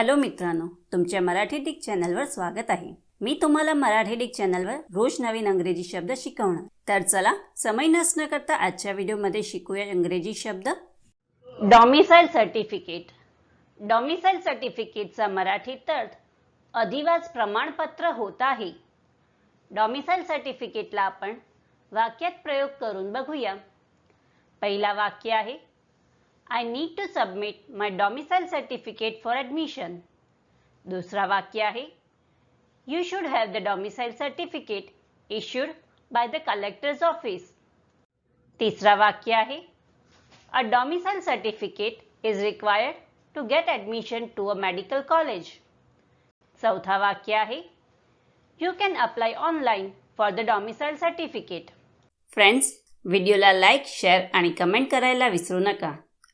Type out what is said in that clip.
Hello मित्रांनो तुमच्या Marathi Dick चॅनलवर स्वागत आहे. मी तुम्हाला मराठी डिक चॅनलवर रोज नवीन अंग्रेजी शब्द शिकवणार. तर चला समय नसणं करता आजच्या व्हिडिओमध्ये शिकूया इंग्रजी शब्द. डॉमिसाईल सर्टिफिकेट डॉमिसाईल सर्टिफिकेटचा मराठीत अर्थ अधिवास प्रमाणपत्र होत आहे. डॉमिसाईल सर्टिफिकेटला आपण वाक्यात प्रयोग करून बघूया. पहिला वाक्य आहे I need to submit my domicile certificate for admission दुसरा वाक्य आहे you should have the domicile certificate issued by the collector's office तिसरा वाक्य आहे a domicile certificate is required to get admission to a medical college चौथा वाक्य आहे you can apply online for the domicile certificate friends व्हिडिओला like share आणि comment करायला विसरू नका.